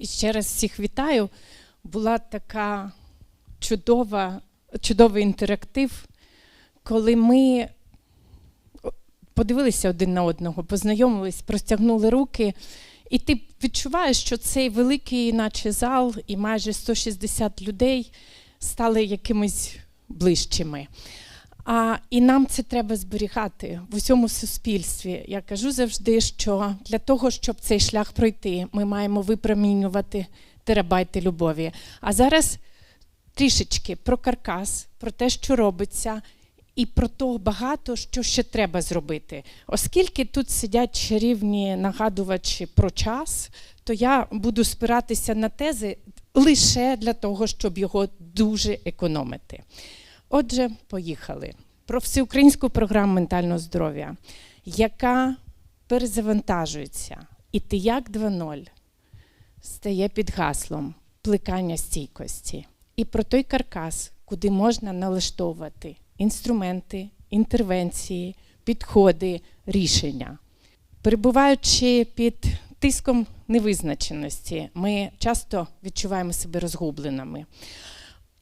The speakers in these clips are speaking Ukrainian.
і ще раз всіх вітаю. Була така чудова, чудовий інтерактив, коли ми подивилися один на одного, познайомились, простягнули руки, і ти відчуваєш, що цей великий, наче зал, і майже 160 людей стали якимись ближчими. А, і нам це треба зберігати в усьому суспільстві. Я кажу завжди, що для того, щоб цей шлях пройти, ми маємо випромінювати терабайти любові. А зараз трішечки про каркас, про те, що робиться, і про то багато, що ще треба зробити. Оскільки тут сидять чарівні нагадувачі про час, то я буду спиратися на тези лише для того, щоб його дуже економити. Отже, поїхали. Про всеукраїнську програму ментального здоров'я, яка перезавантажується. І ти як 2.0 стає під гаслом плекання стійкості. І про той каркас, куди можна налаштовувати інструменти, інтервенції, підходи, рішення. Перебуваючи під тиском невизначеності, ми часто відчуваємо себе розгубленими.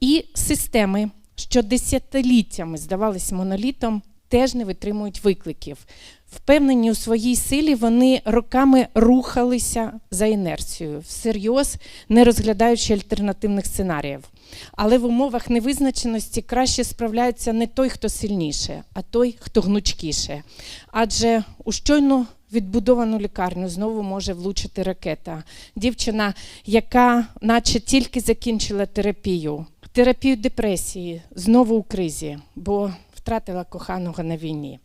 І системи, що десятиліттями здавалися монолітом, теж не витримують викликів. Впевнені у своїй силі, вони роками рухалися за інерцією, всерйоз не розглядаючи альтернативних сценаріїв. Але в умовах невизначеності краще справляється не той, хто сильніше, а той, хто гнучкіше. Адже у щойно відбудовану лікарню знову може влучити ракета. Дівчина, яка наче тільки закінчила терапію, терапію депресії, знову у кризі, бо втратила коханого на війні.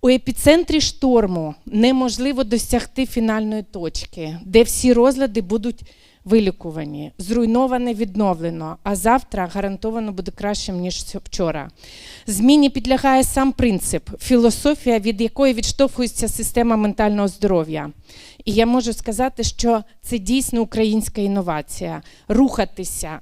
У епіцентрі шторму неможливо досягти фінальної точки, де всі розлади будуть вилікувані, зруйноване відновлено, а завтра гарантовано буде кращим, ніж вчора. Зміні підлягає сам принцип, філософія, від якої відштовхується система ментального здоров'я. І я можу сказати, що це дійсно українська інновація рухатися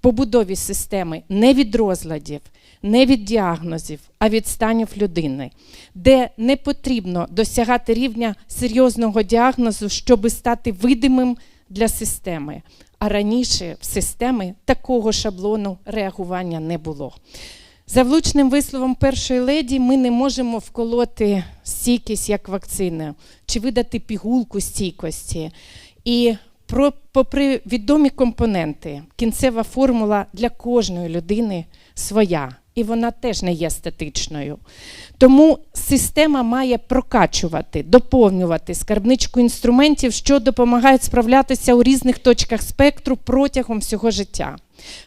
побудові системи не від розладів, не від діагнозів, а від станів людини, де не потрібно досягати рівня серйозного діагнозу, щоб стати видимим для системи. А раніше в системи такого шаблону реагування не було. За влучним висловом першої леді, ми не можемо вколоти стійкість як вакцини чи видати пігулку стійкості. І про, попри відомі компоненти, кінцева формула для кожної людини своя, і вона теж не є статичною. Тому система має прокачувати, доповнювати скарбничку інструментів, що допомагають справлятися у різних точках спектру протягом всього життя,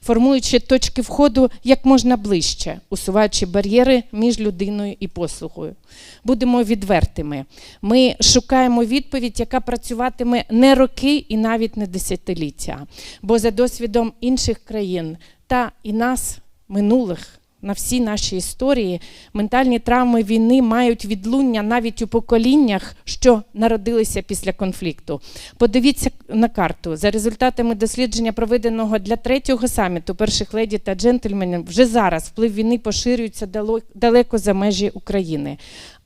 формуючи точки входу як можна ближче, усуваючи бар'єри між людиною і послугою. Будемо відвертими. Ми шукаємо відповідь, яка працюватиме не роки і навіть не десятиліття. Бо за досвідом інших країн та і нас, минулих на всій нашій історії ментальні травми війни мають відлуння навіть у поколіннях, що народилися після конфлікту. Подивіться на карту. За результатами дослідження, проведеного для третього саміту перших леді та джентльменів, вже зараз вплив війни поширюється далеко за межі України.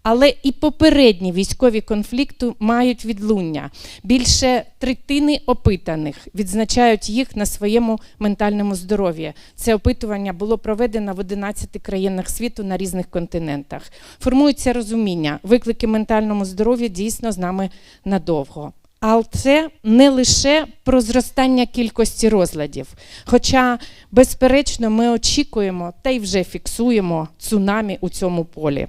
Але і попередні військові конфлікти мають відлуння. Більше третини опитаних відзначають їх на своєму ментальному здоров'ї. Це опитування було проведено в 11 країнах світу на різних континентах. Формується розуміння, виклики ментальному здоров'ю дійсно з нами надовго. Але це не лише про зростання кількості розладів. Хоча, безперечно, ми очікуємо та й вже фіксуємо цунамі у цьому полі.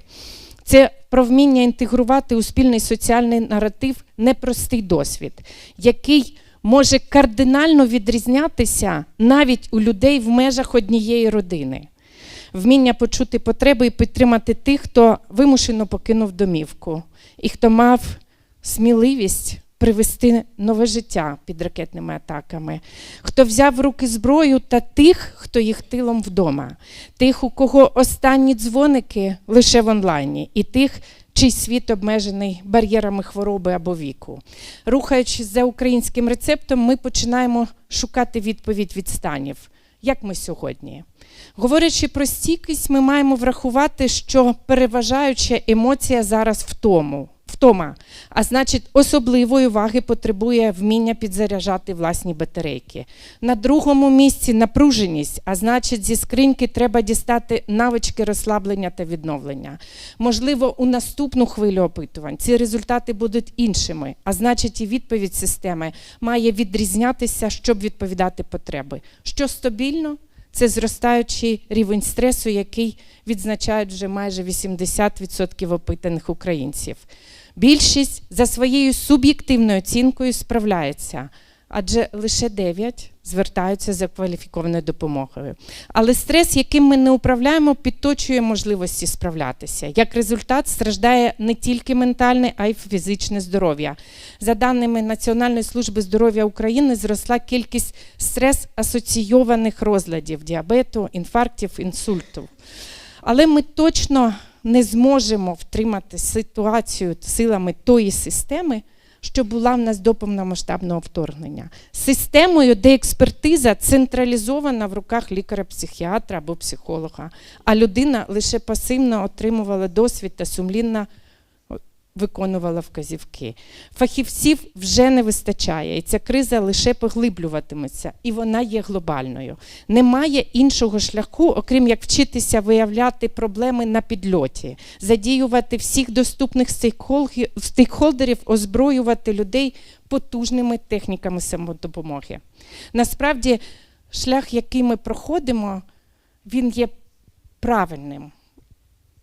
Це про вміння інтегрувати у спільний соціальний наратив непростий досвід, який може кардинально відрізнятися навіть у людей в межах однієї родини. Вміння почути потреби і підтримати тих, хто вимушено покинув домівку, і хто мав сміливість привести нове життя під ракетними атаками, хто взяв в руки зброю та тих, хто їх тилом вдома, тих, у кого останні дзвоники лише в онлайні, і тих, чий світ обмежений бар'єрами хвороби або віку. Рухаючись за українським рецептом, ми починаємо шукати відповідь від станів. Як ми сьогодні? Говорячи про стійкість, ми маємо врахувати, що переважаюча емоція зараз в тому, втома, а значить, особливої уваги потребує вміння підзаряджати власні батарейки. На другому місці напруженість, а значить, зі скриньки треба дістати навички розслаблення та відновлення. Можливо, у наступну хвилю опитувань ці результати будуть іншими, а значить, і відповідь системи має відрізнятися, щоб відповідати потреби. Що стабільно? Це зростаючий рівень стресу, який відзначають вже майже 80% опитаних українців. Більшість за своєю суб'єктивною оцінкою справляється, адже лише 9 звертаються за кваліфікованою допомогою. Але стрес, яким ми не управляємо, підточує можливості справлятися. Як результат, страждає не тільки ментальне, а й фізичне здоров'я. За даними Національної служби здоров'я України, зросла кількість стрес-асоційованих розладів діабету, інфарктів, інсультів. Але ми точно не зможемо втримати ситуацію силами тої системи, що була в нас до повномасштабного вторгнення. Системою, де експертиза централізована в руках лікаря-психіатра або психолога, а людина лише пасивно отримувала досвід та сумлінно виконувала вказівки. Фахівців вже не вистачає, і ця криза лише поглиблюватиметься, і вона є глобальною. Немає іншого шляху, окрім як вчитися виявляти проблеми на підльоті, задіювати всіх доступних стейкхолдерів, озброювати людей потужними техніками самодопомоги. Насправді, шлях, який ми проходимо, він є правильним.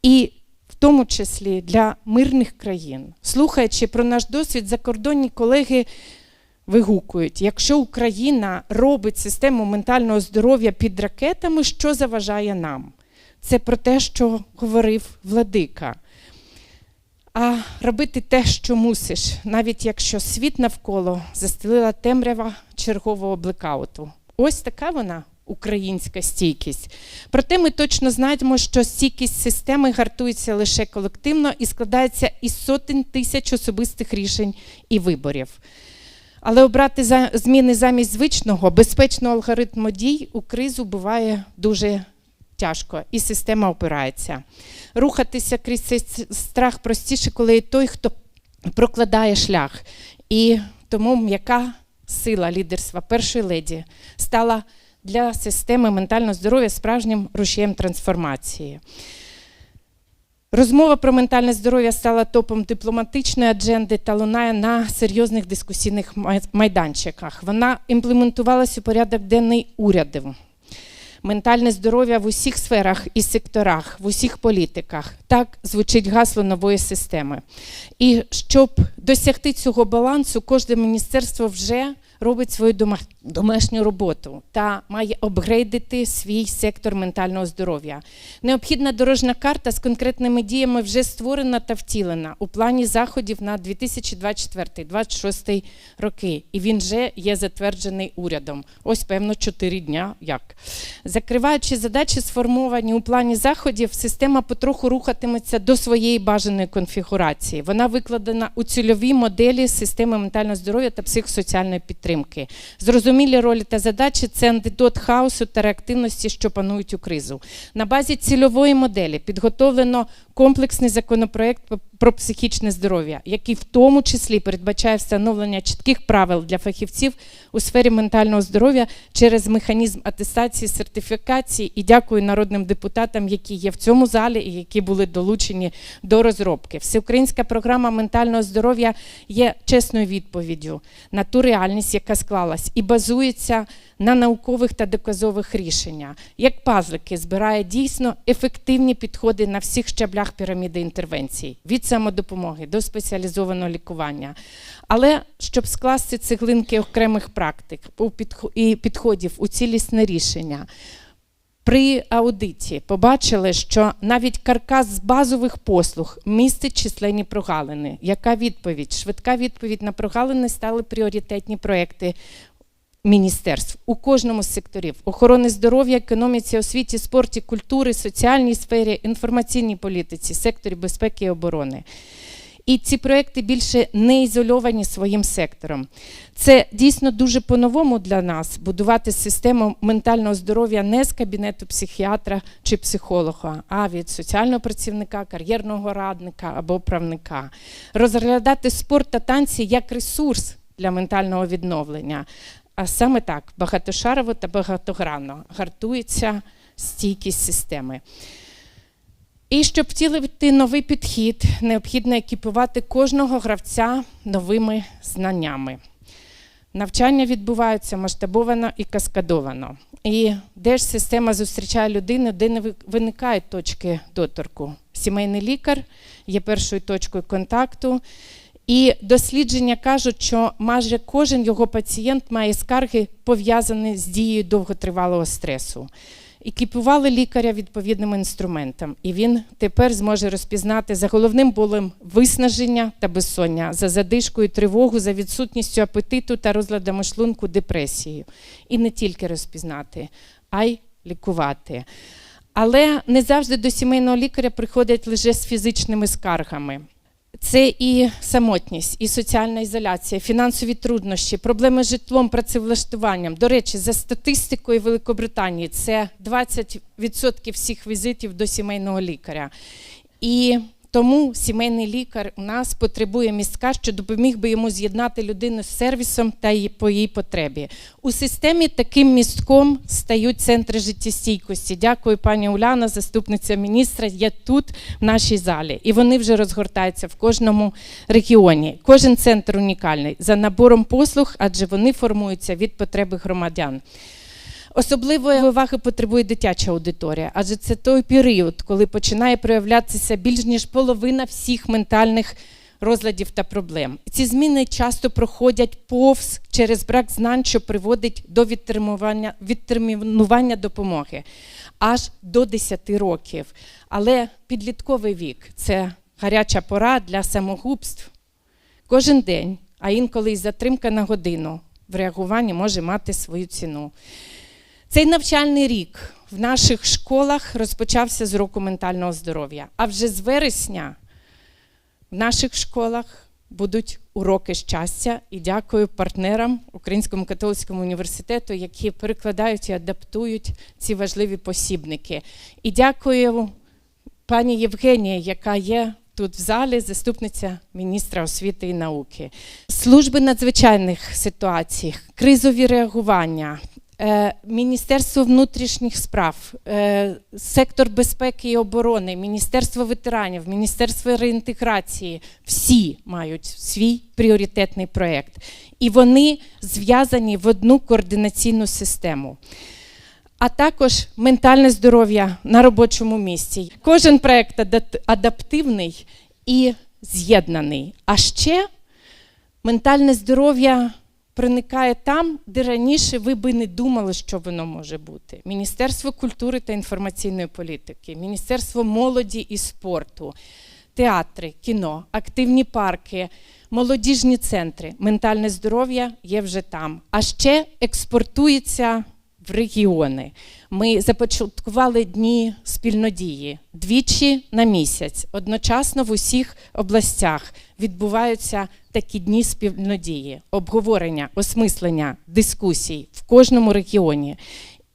І в тому числі для мирних країн. Слухаючи про наш досвід, закордонні колеги вигукують: якщо Україна робить систему ментального здоров'я під ракетами, що заважає нам? Це про те, що говорив владика. А робити те, що мусиш, навіть якщо світ навколо застелила темрява чергового блекауту. Ось така вона українська стійкість. Проте ми точно знаємо, що стійкість системи гартується лише колективно і складається із сотень тисяч особистих рішень і виборів. Але обрати зміни замість звичного, безпечного алгоритму дій у кризу буває дуже тяжко, і система опирається. Рухатися крізь цей страх простіше, коли той, хто прокладає шлях. І тому м'яка сила лідерства першої леді стала для системи ментального здоров'я справжнім рушієм трансформації. Розмова про ментальне здоров'я стала топом дипломатичної адженди та лунає на серйозних дискусійних майданчиках. Вона імплементувалась у порядок денний урядів. Ментальне здоров'я в усіх сферах і секторах, в усіх політиках. Так звучить гасло нової системи. І щоб досягти цього балансу, кожне міністерство вже робить свою домашню роботу та має апгрейдити свій сектор ментального здоров'я. Необхідна дорожна карта з конкретними діями вже створена та втілена у плані заходів на 2024-2026 роки. І він вже є затверджений урядом. Ось, певно, 4 дня як. Закриваючи задачі, сформовані у плані заходів, система потроху рухатиметься до своєї бажаної конфігурації. Вона викладена у цільовій моделі системи ментального здоров'я та психосоціальної підтримки. Зрозумілі ролі та задачі це антидот хаосу та реактивності, що панують у кризу. На базі цільової моделі підготовлено комплексний законопроект про психічне здоров'я, який в тому числі передбачає встановлення чітких правил для фахівців у сфері ментального здоров'я через механізм атестації, сертифікації. І дякую народним депутатам, які є в цьому залі і які були долучені до розробки. Всеукраїнська програма ментального здоров'я є чесною відповіддю на ту реальність, яка склалась, і базується на наукових та доказових рішеннях. Як пазлики збирає дійсно ефективні підходи на всіх щаблях піраміди інтервенцій від самодопомоги до спеціалізованого лікування. Але щоб скласти цеглинки окремих практик і підходів у цілісне рішення. При аудиті побачили, що навіть каркас з базових послуг містить численні прогалини. Яка відповідь? Швидка відповідь на прогалини стали пріоритетні проекти міністерств у кожному з секторів охорони здоров'я, економіці, освіті, спорті, культури, соціальній сфері, інформаційній політиці, секторі безпеки і оборони. І ці проекти більше не ізольовані своїм сектором. Це дійсно дуже по-новому для нас будувати систему ментального здоров'я не з кабінету психіатра чи психолога, а від соціального працівника, кар'єрного радника або правника. Розглядати спорт та танці як ресурс для ментального відновлення. А саме так багатошарово та багатогранно гартується стійкість системи. І щоб втілити новий підхід, необхідно екіпувати кожного гравця новими знаннями. Навчання відбувається масштабовано і каскадовано. І де ж система зустрічає людину, де не виникають точки доторку. Сімейний лікар є першою точкою контакту. І дослідження кажуть, що майже кожен його пацієнт має скарги, пов'язані з дією довготривалого стресу. Екіпували лікаря відповідним інструментом, і він тепер зможе розпізнати за головним болем виснаження та безсоння, за задишкою тривогу, за відсутністю апетиту та розладами шлунку депресію. І не тільки розпізнати, а й лікувати. Але не завжди до сімейного лікаря приходять лише з фізичними скаргами. Це і самотність, і соціальна ізоляція, фінансові труднощі, проблеми з житлом, працевлаштуванням. До речі, за статистикою Великобританії це 20% всіх візитів до сімейного лікаря. І тому сімейний лікар у нас потребує містка, що допоміг би йому з'єднати людину з сервісом та її по її потребі. У системі таким містком стають центри життєстійкості. Дякую, пані Уляна, заступниця міністра. Є тут в нашій залі, і вони вже розгортаються в кожному регіоні. Кожен центр унікальний за набором послуг, адже вони формуються від потреби громадян. Особливої уваги потребує дитяча аудиторія, адже це той період, коли починає проявлятися більш ніж половина всіх ментальних розладів та проблем. Ці зміни часто проходять повз через брак знань, що приводить до відтермінування, відтермінування допомоги аж до 10 років. Але підлітковий вік це гаряча пора для самогубств. Кожен день, а інколи й затримка на годину в реагуванні може мати свою ціну. Цей навчальний рік в наших школах розпочався з року ментального здоров'я. А вже з вересня в наших школах будуть уроки щастя. І дякую партнерам Українському католицькому університету, які перекладають і адаптують ці важливі посібники. І дякую пані Євгенії, яка є тут в залі, заступниця міністра освіти і науки. Служби надзвичайних ситуацій, кризові реагування. Е, Міністерство внутрішніх справ, е, сектор безпеки і оборони, Міністерство ветеранів, Міністерство реінтеграції всі мають свій пріоритетний проєкт. І вони зв'язані в одну координаційну систему. А також ментальне здоров'я на робочому місці. Кожен проєкт адаптивний і з'єднаний. А ще ментальне здоров'я проникає там, де раніше ви би не думали, що воно може бути. Міністерство культури та інформаційної політики, Міністерство молоді і спорту, театри, кіно, активні парки, молодіжні центри. Ментальне здоров'я є вже там. А ще експортується в регіони. Ми започаткували дні спільнодії двічі на місяць. Одночасно в усіх областях відбуваються такі дні спільнодії, обговорення, осмислення, дискусій в кожному регіоні.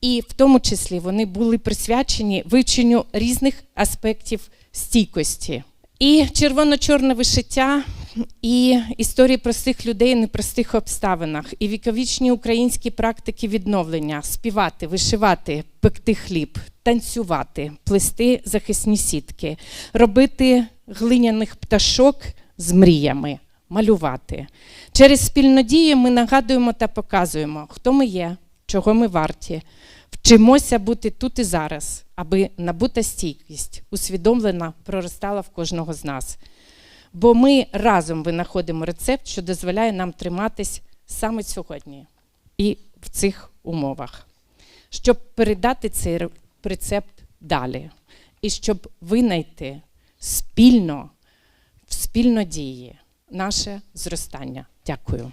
І в тому числі вони були присвячені вивченню різних аспектів стійкості. І червоно-чорне вишиття, і історії простих людей в непростих обставинах, і віковічні українські практики відновлення, співати, вишивати, пекти хліб, танцювати, плести захисні сітки, робити глиняних пташок з мріями, малювати. Через спільнодії ми нагадуємо та показуємо, хто ми є, чого ми варті. Вчимося бути тут і зараз, аби набута стійкість, усвідомлена, проростала в кожного з нас. Бо ми разом винаходимо рецепт, що дозволяє нам триматись саме сьогодні і в цих умовах, щоб передати цей рецепт далі, і щоб винайти спільно, в спільнодії наше зростання. Дякую.